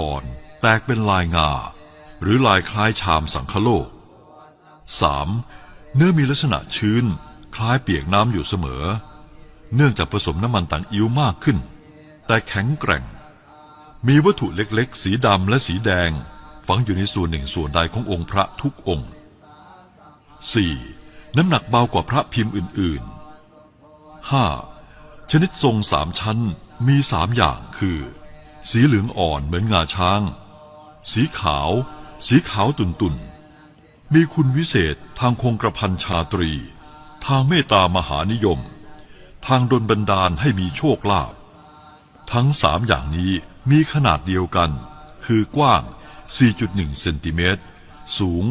อ่อนแตกเป็นลายงา หรือลายคล้ายชามสังคโลก 3. เนื้อมีลักษณะชื้น คล้ายเปียกน้ำอยู่เสมอ เนื่องจากผสมน้ำมันต่างอิ้วมากขึ้น แต่แข็งแกร่ง มีวัตถุเล็กๆ สีดำและสีแดง ฝังอยู่ในส่วนหนึ่งส่วนใดขององค์พระทุกองค์ 4. น้ำหนักเบากว่าพระพิมพ์อื่นๆ 5. ชนิดทรงสามชั้นมีสามอย่างคือ สีเหลืองอ่อนเหมือนงาช้าง สีขาว สีขาวตุ่นมีคุณวิเศษทางคงกระพันชาตรี ทางเมตตามหานิยม ทางดลบันดาลให้มีโชคลาภทั้งสามอย่างนี้มีขนาดเดียวกัน คือกว้าง 4.1 เซนติเมตร สูง